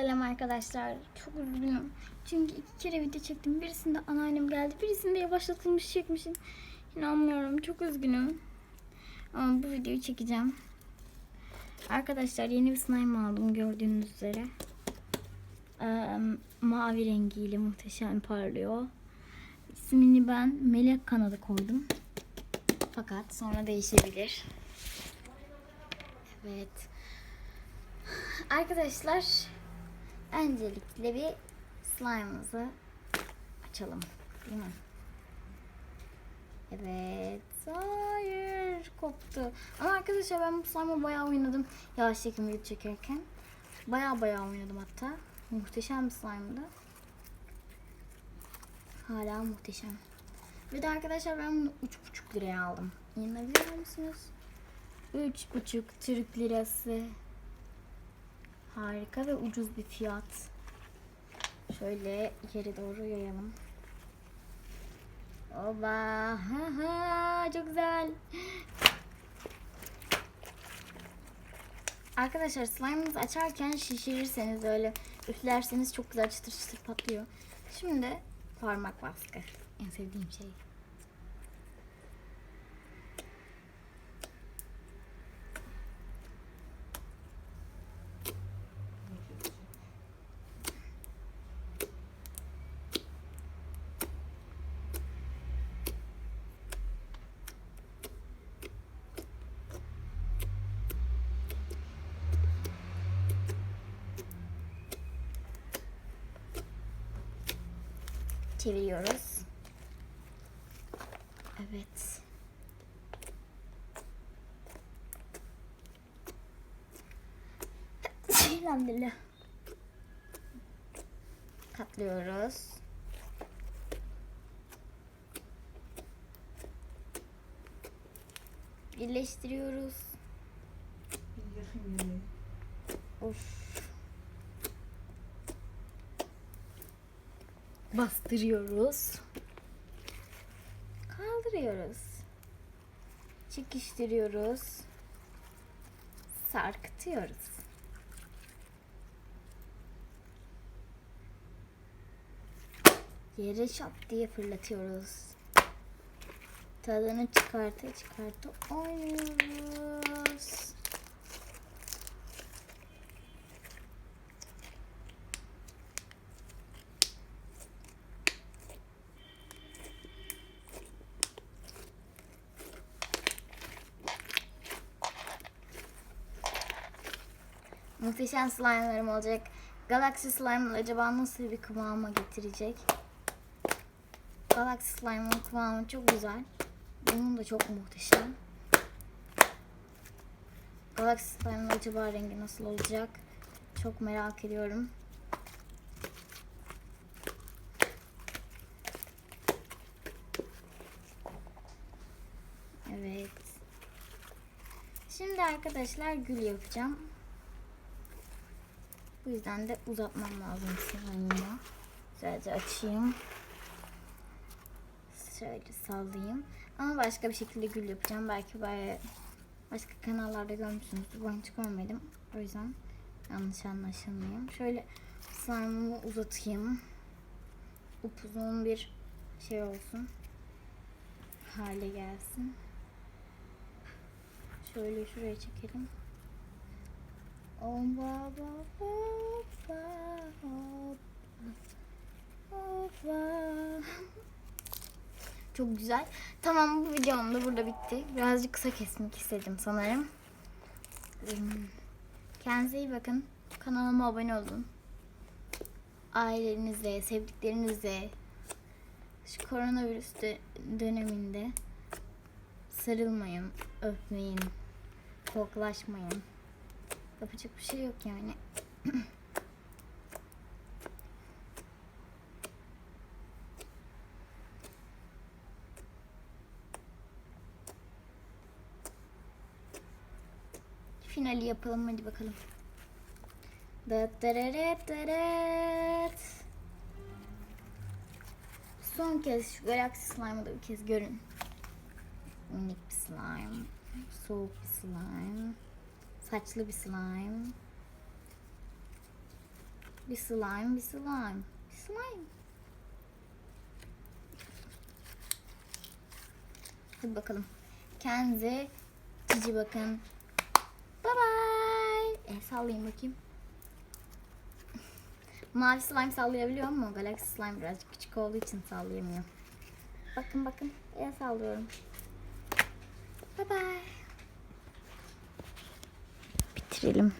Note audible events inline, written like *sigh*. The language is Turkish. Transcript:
Selam arkadaşlar. Çok üzgünüm. Çünkü iki kere video çektim. Birisinde anneannem geldi. Birisinde yavaşlatılmış çekmişim. İnanmıyorum. Çok üzgünüm. Ama bu videoyu çekeceğim. Arkadaşlar yeni bir slime aldım gördüğünüz üzere. Ee, mavi rengiyle muhteşem parlıyor. İsmini ben Melek Kanadı koydum. Fakat sonra değişebilir. Evet. Arkadaşlar öncelikle bir slime'ımızı açalım. Değil mi? Evet. Hayır. Koptu. Ama arkadaşlar ben bu slime'ı bayağı oynadım. Yavaş çekim video çekerken. Bayağı bayağı oynadım hatta. Muhteşem bir slime'dı. Hala muhteşem. Bir de arkadaşlar ben bunu 3,5 liraya aldım. İnanabiliyor musunuz? 3,5 Türk lirası. Harika ve ucuz bir fiyat. Şöyle yere doğru yayalım. Oba, ha ha, çok güzel. Arkadaşlar slime'ınızı açarken şişirirseniz öyle üflerseniz çok güzel çıtır çıtır patlıyor. Şimdi parmak baskı. En sevdiğim şey. Çeviriyoruz. Evet. Elhamdülillah. Katlıyoruz. Birleştiriyoruz. Of. Bastırıyoruz. Kaldırıyoruz. Çekiştiriyoruz. Sarkıtıyoruz. Yere şap diye fırlatıyoruz. Tadını çıkarta çıkarta oynuyoruz. Muhteşem slime'larım olacak. Galaxy Slime acaba nasıl bir kıvama getirecek? Galaxy Slime'ın kıvamı çok güzel. Bunun da çok muhteşem. Galaxy Slime'ın acaba rengi nasıl olacak? Çok merak ediyorum. Evet. Şimdi arkadaşlar gül yapacağım. Bu yüzden de uzatmam lazım slime'ımı. Güzelce açayım. Şöyle sallayayım. Ama başka bir şekilde gül yapacağım. Belki böyle başka kanallarda görmüşsünüzdür. Ben hiç görmedim. O yüzden yanlış anlaşılmayayım. Şöyle slime'ımı uzatayım. Upuzun bir şey olsun. Hale gelsin. Şöyle şuraya çekelim. Oba ba ba ba ba Çok güzel. Tamam bu videom da burada bitti. Birazcık kısa kesmek istedim sanırım. Hmm. Kendinize iyi bakın. Kanalıma abone olun. Ailenize, sevdiklerinizle şu koronavirüs dö- döneminde sarılmayın, öpmeyin, koklaşmayın. Yapacak bir şey yok yani. *clears throat* Finali yapalım hadi bakalım. Dıt dırırıt dırıt. Son kez şu Galaxy Slime'ı da bir kez görün. Minik bir slime. Soğuk bir slime. Saçlı bir slime. Bir slime, bir slime. Bir slime. Hadi bakalım. Kendinize cici bakın. Bye bye. E, sallayayım bakayım. *laughs* Mavi slime sallayabiliyor mu? Galaxy slime birazcık küçük olduğu için sallayamıyor. Bakın bakın. El sallıyorum. Bye bye. Bitirelim.